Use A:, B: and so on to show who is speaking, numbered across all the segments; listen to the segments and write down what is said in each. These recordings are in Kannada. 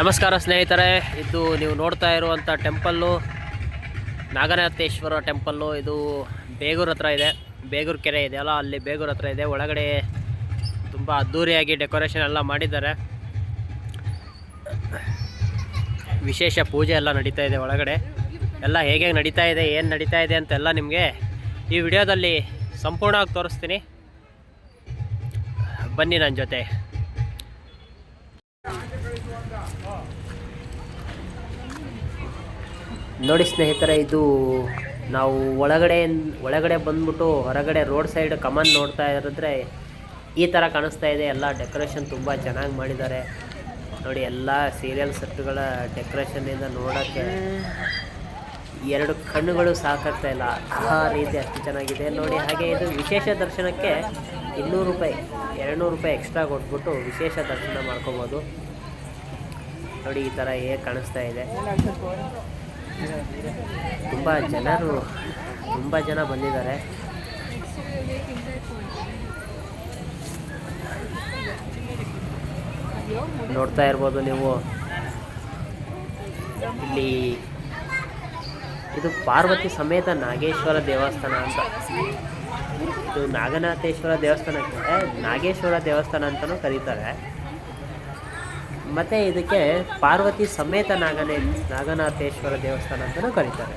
A: ನಮಸ್ಕಾರ ಸ್ನೇಹಿತರೆ, ಇದು ನೀವು ನೋಡ್ತಾ ಇರುವಂಥ ಟೆಂಪಲ್ಲು, ನಾಗನಾಥೇಶ್ವರ ಟೆಂಪಲ್ಲು, ಇದು ಬೇಗೂರು ಹತ್ರ ಇದೆ. ಬೇಗೂರು ಕೆರೆ ಇದೆಯಲ್ಲ ಅಲ್ಲಿ ಬೇಗೂರು ಹತ್ರ ಇದೆ. ಒಳಗಡೆ ತುಂಬ ಅದ್ಧೂರಿಯಾಗಿ ಡೆಕೋರೇಷನ್ ಎಲ್ಲ ಮಾಡಿದ್ದಾರೆ. ವಿಶೇಷ ಪೂಜೆ ಎಲ್ಲ ನಡೀತಾ ಇದೆ ಒಳಗಡೆ. ಎಲ್ಲ ಹೇಗೆ ನಡೀತಾ ಇದೆ, ಏನು ನಡೀತಾ ಇದೆ ಅಂತೆಲ್ಲ ನಿಮಗೆ ಈ ವಿಡಿಯೋದಲ್ಲಿ ಸಂಪೂರ್ಣವಾಗಿ ತೋರಿಸ್ತೀನಿ. ಬನ್ನಿ ನನ್ನ ಜೊತೆ. ನೋಡಿ ಸ್ನೇಹಿತರೆ, ಇದು ನಾವು ಒಳಗಡೆ ಒಳಗಡೆ ಬಂದ್ಬಿಟ್ಟು ಹೊರಗಡೆ ರೋಡ್ ಸೈಡ್ ಕಮಾನ್ ನೋಡ್ತಾ ಇರಿದ್ರೆ ಈ ಥರ ಕಾಣಿಸ್ತಾ ಇದೆ. ಎಲ್ಲ ಡೆಕೋರೇಷನ್ ತುಂಬ ಚೆನ್ನಾಗಿ ಮಾಡಿದ್ದಾರೆ. ನೋಡಿ, ಎಲ್ಲ ಸೀರಿಯಲ್ ಸೆಟ್ಗಳ ಡೆಕೋರೇಷನಿಂದ ನೋಡೋಕ್ಕೆ ಎರಡು ಕಣ್ಣುಗಳು ಸಾಕಾಗ್ತಾ ಇಲ್ಲ. ಆ ರೀತಿ ಅಷ್ಟು ಚೆನ್ನಾಗಿದೆ. ನೋಡಿ, ಹಾಗೆ ಇದು ವಿಶೇಷ ದರ್ಶನಕ್ಕೆ ಇನ್ನೂರು ರೂಪಾಯಿ, ಎರಡುನೂರು ರೂಪಾಯಿ ಎಕ್ಸ್ಟ್ರಾ ಕೊಟ್ಬಿಟ್ಟು ವಿಶೇಷ ದರ್ಶನ ಮಾಡ್ಕೋಬೋದು. ನೋಡಿ ಈ ಥರ ಹೇಗೆ ಕಾಣಿಸ್ತಾ ಇದೆ. ತುಂಬ ಜನರು, ತುಂಬ ಜನ ಬಂದಿದ್ದಾರೆ. ನೋಡ್ತಾ ಇರ್ಬೋದು ನೀವು. ಇಲ್ಲಿ ಇದು ಪಾರ್ವತಿ ಸಮೇತ ನಾಗೇಶ್ವರ ದೇವಸ್ಥಾನ ಅಂತ. ಇದು ನಾಗನಾಥೇಶ್ವರ ದೇವಸ್ಥಾನಕ್ಕೆ, ನಾಗೇಶ್ವರ ದೇವಸ್ಥಾನ ಅಂತಲೂ ಕರೀತಾರೆ. ಮತ್ತು ಇದಕ್ಕೆ ಪಾರ್ವತಿ ಸಮೇತ ನಾಗನೇ ನಾಗನಾಥೇಶ್ವರ ದೇವಸ್ಥಾನ ಅಂತಲೂ ಕರೀತಾರೆ.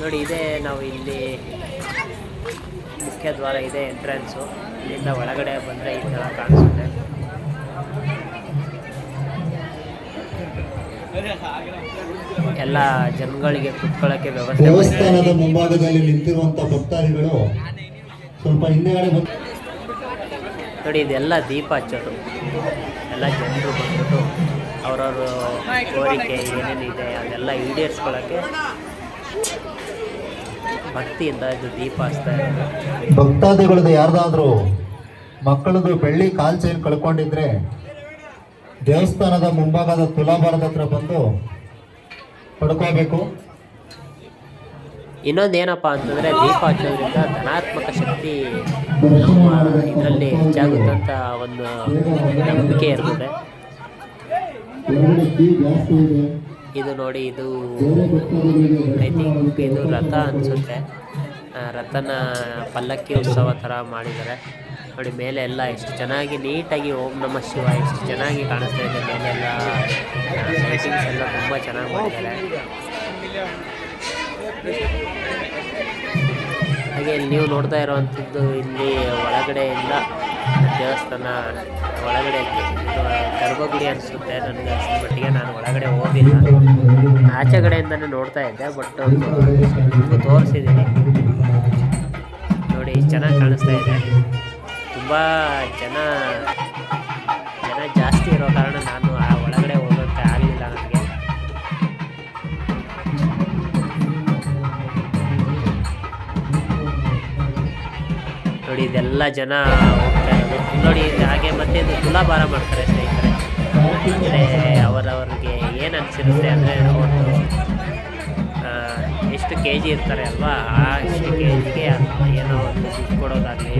A: ನೋಡಿ, ಇದೇ ನಾವು ಇಲ್ಲಿ ಮುಖ್ಯ ದ್ವಾರ ಇದೆ ಎಂಟ್ರೆನ್ಸು ಇಲ್ಲಿಂದ ಒಳಗಡೆ ಬಂದರೆ ಈ ಥರ ಕಾಣಿಸುತ್ತೆ. ಎಲ್ಲ ಜನಗಳಿಗೆ ಕುತ್ಕೊಳ್ಳೋಕ್ಕೆ ವ್ಯವಸ್ಥೆ
B: ದೇವಸ್ಥಾನದ ಮುಂಭಾಗದಲ್ಲಿ ನಿಂತಿರುವಂತ ಭಕ್ತಾದಿಗಳು ಸ್ವಲ್ಪ ಹಿಂದೆಗಡೆ
A: ನೋಡಿ ಇದೆಲ್ಲ ದೀಪ ಹಚ್ಚೋದು. ಎಲ್ಲ ಜನರು ಬಂದ್ಬಿಟ್ಟು ಅವ್ರವ್ರ ಕೋರಿಕೆ ಏನೇನಿದೆ ಅದೆಲ್ಲ ಈಡೇರಿಸ್ಕೊಳ್ಳೋಕ್ಕೆ ಭಕ್ತಿಯಿಂದ ಇದು ದೀಪ ಹಚ್ತಾ ಇರೋದು.
B: ಭಕ್ತಾದಿಗಳದ್ದು ಯಾರ್ದಾದ್ರೂ ಮಕ್ಕಳದು ಬೆಳ್ಳಿ ಕಾಲ್ ಚೈನ್ ಕಳ್ಕೊಂಡಿದ್ರೆ ದೇವಸ್ಥಾನದ ಮುಂಭಾಗದ ತುಲಾಭಾರದ ಹತ್ರ ಬಂದು ಪಡ್ಕೋಬೇಕು.
A: ಇನ್ನೊಂದೇನಪ್ಪ ಅಂತಂದರೆ ದೀಪ ಹಚ್ಚೋದ್ರಿಂದ ಧನಾತ್ಮಕ ಶಕ್ತಿ ಇದರಲ್ಲಿ ಹೆಚ್ಚಾಗುತ್ತಂತ ಒಂದು ನಂಬಿಕೆ ಇರ್ತದೆ. ಇದು ನೋಡಿ ಇದು ಐ ಥಿಂಕ್ ಇದು ರಥ ಅನಿಸುತ್ತೆ. ರಥನ ಪಲ್ಲಕ್ಕಿ ಉತ್ಸವ ಥರ ಮಾಡಿದ್ದಾರೆ. ನೋಡಿ, ಮೇಲೆ ಎಲ್ಲ ಎಷ್ಟು ಚೆನ್ನಾಗಿ ನೀಟಾಗಿ ಓಂ ನಮ ಶಿವ ಎಷ್ಟು ಚೆನ್ನಾಗಿ ಕಾಣಿಸ್ತಾ ಇದೆ. ಮೇಲೆಲ್ಲ ಲೈಟಿಂಗ್ಸ್ ಎಲ್ಲ ತುಂಬ ಚೆನ್ನಾಗಿ ಮಾಡಿದ್ದಾರೆ. ಹಾಗೆ ನೀವು ನೋಡ್ತಾ ಇರುವಂಥದ್ದು ಇಲ್ಲಿ ಒಳಗಡೆಯಿಂದ ದೇವಸ್ಥಾನ ಒಳಗಡೆ ಗರ್ಭಗುಡಿ ಅನಿಸುತ್ತೆ ನನಗೆ ಅನಿಸಿದ ಮಟ್ಟಿಗೆ. ನಾನು ಒಳಗಡೆ ಹೋಗಿಲ್ಲ. ಆಚೆ ಕಡೆಯಿಂದನೇ ನೋಡ್ತಾ ಇದ್ದೆ, ಬಟ್ ನಿಮಗೆ ತೋರಿಸಿದ್ದೀನಿ. ನೋಡಿ, ಚೆನ್ನಾಗಿ ಕಾಣಿಸ್ತಾ ಇದೆ. ತುಂಬ ಜನ ಇದೆಲ್ಲ ಜನ ಹೋಗ್ತಾರೆ ನೋಡಿ ಹಾಗೆ ಮತ್ತೆ ತುಲಾಭಾರ ಮಾಡ್ತಾರೆ ಸ್ನೇಹಿತರೆ. ಅಂದರೆ ಅವರವ್ರಿಗೆ ಏನು ಅನಿಸಿರುತ್ತೆ ಅಂದರೆ ಒಂದು ಎಷ್ಟು ಕೆ ಜಿ ಇರ್ತಾರೆ ಅಲ್ವಾ? ಆ ಎಷ್ಟು ಕೆ ಜಿಗೆ ಏನೋ ಒಂದು ದುಡ್ಡು ಕೊಡೋದಾಗಲಿ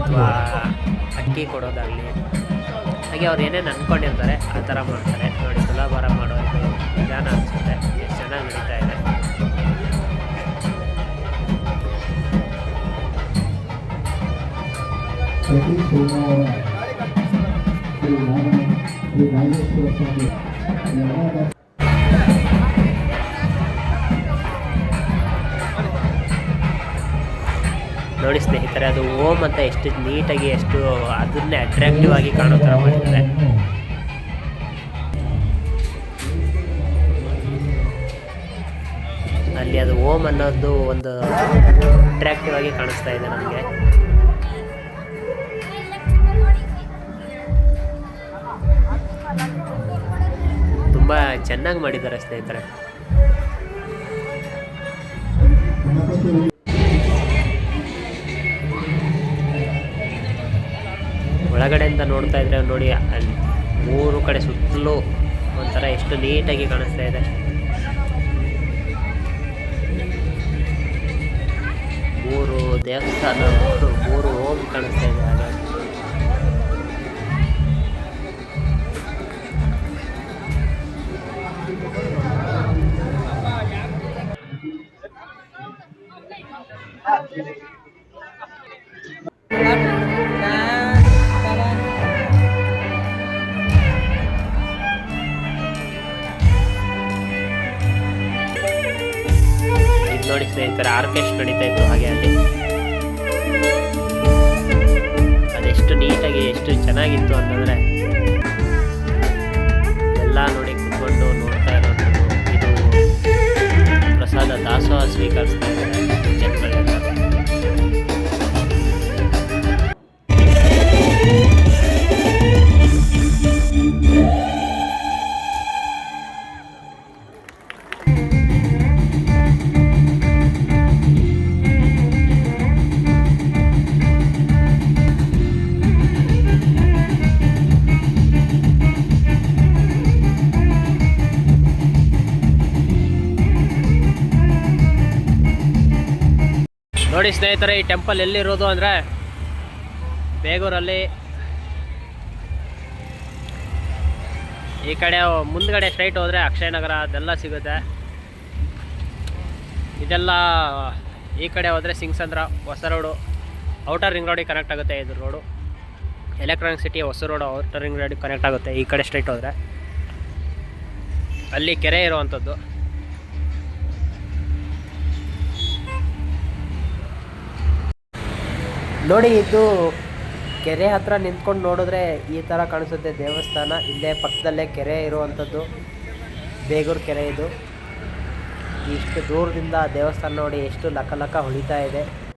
A: ಅಥವಾ ಅಕ್ಕಿ ಕೊಡೋದಾಗಲಿ. ಹಾಗೆ ಅವ್ರು ಏನೇನು ಅಂದ್ಕೊಂಡಿರ್ತಾರೆ ಆ ಥರ ಮಾಡ್ತಾರೆ. ನೋಡಿ ತುಲಾಭಾರ ಮಾಡೋದು ಜನ ವಿಧಾನ ನೋಡಿ ಸ್ನೇಹಿತರೆ, ಅದು ಓಮ್ ಅಂತ ಎಷ್ಟು ನೀಟಾಗಿ ಎಷ್ಟು ಅದನ್ನೇ ಅಟ್ರಾಕ್ಟಿವ್ ಆಗಿ ಕಾಣೋ ಥರ ಮಾಡಿದ್ದಾರೆ. ಅಲ್ಲಿ ಅದು ಓಮ್ ಅನ್ನೋದು ಒಂದು ಅಟ್ರಾಕ್ಟಿವ್ ಆಗಿ ಕಾಣಿಸ್ತಾ ಇದೆ ನನಗೆ ತುಂಬ ಚೆನ್ನಾಗಿ ಮಾಡಿದ್ದಾರೆ ಸ್ನೇಹಿತರೆ. ಒಳಗಡೆಯಿಂದ ನೋಡ್ತಾ ಇದ್ರೆ ನೋಡಿ, ಅಲ್ಲಿ ಮೂರು ಕಡೆ ಸುತ್ತಲೂ ಒಂಥರ ಎಷ್ಟು ನೀಟಾಗಿ ಕಾಣಿಸ್ತಾ ಇದೆ. ಮೂರು ದೇವಸ್ಥಾನ, ಮೂರು ಹೋಮ್ ಕಾಣಿಸ್ತಾ ಇದೆ ಸ್ನೇಹಿತರೆ ಆರ್ಕೆಸ್ಟ್ ನಡೀತಾ ಇತ್ತು ಹಾಗೆ ಅಲ್ಲಿ. ಅದೆಷ್ಟು ನೀಟಾಗಿ ಎಷ್ಟು ಚೆನ್ನಾಗಿತ್ತು ಅಂತಂದರೆ, ಎಲ್ಲ ನೋಡಿ ಕುತ್ಕೊಂಡು ನೋಡ್ತಾ ಇರೋದು ಇದು ಪ್ರಸಾದ ದಾಸೋಹ ಸ್ವೀಕರಿಸ್ತಾ ಇದ್ದಾರೆ. ನೋಡಿ ಸ್ನೇಹಿತರೆ, ಈ ಟೆಂಪಲ್ ಎಲ್ಲಿರೋದು ಅಂದರೆ ಬೇಗೂರಲ್ಲಿ. ಈ ಕಡೆ ಮುಂದ್ಗಡೆ ಸ್ಟ್ರೈಟ್ ಹೋದರೆ ಅಕ್ಷಯನಗರ ಅದೆಲ್ಲ ಸಿಗುತ್ತೆ. ಇದೆಲ್ಲ ಈ ಕಡೆ ಹೋದರೆ ಸಿಂಗ್ಸಂದ್ರ, ಹೊಸ ರೋಡು. ಔಟರ್ ರಿಂಗ್ ರೋಡಿಗೆ ಕನೆಕ್ಟ್ ಆಗುತ್ತೆ ಇದು ರೋಡು. ಎಲೆಕ್ಟ್ರಾನಿಕ್ ಸಿಟಿ ಹೊಸ ರೋಡು ಔಟರ್ ರಿಂಗ್ ರೋಡಿಗೆ ಕನೆಕ್ಟ್ ಆಗುತ್ತೆ ಈ ಕಡೆ ಸ್ಟ್ರೈಟ್ ಹೋದರೆ. ಅಲ್ಲಿ ಕೆರೆ ಇರುವಂಥದ್ದು. ನೋಡಿ, ಇದು ಕೆರೆ ಹತ್ರ ನಿಂತ್ಕೊಂಡು ನೋಡಿದ್ರೆ ಈ ಥರ ಕಾಣಿಸುತ್ತೆ ದೇವಸ್ಥಾನ. ಇಲ್ಲೇ ಪಕ್ಕದಲ್ಲೇ ಕೆರೆ ಇರುವಂಥದ್ದು. ಬೇಗೂರು ಕೆರೆ ಇದು. ಇಷ್ಟು ದೂರದಿಂದ ದೇವಸ್ಥಾನ ನೋಡಿ ಎಷ್ಟು ಲಕ ಲಕ ಹೊಳಿತಾ ಇದೆ.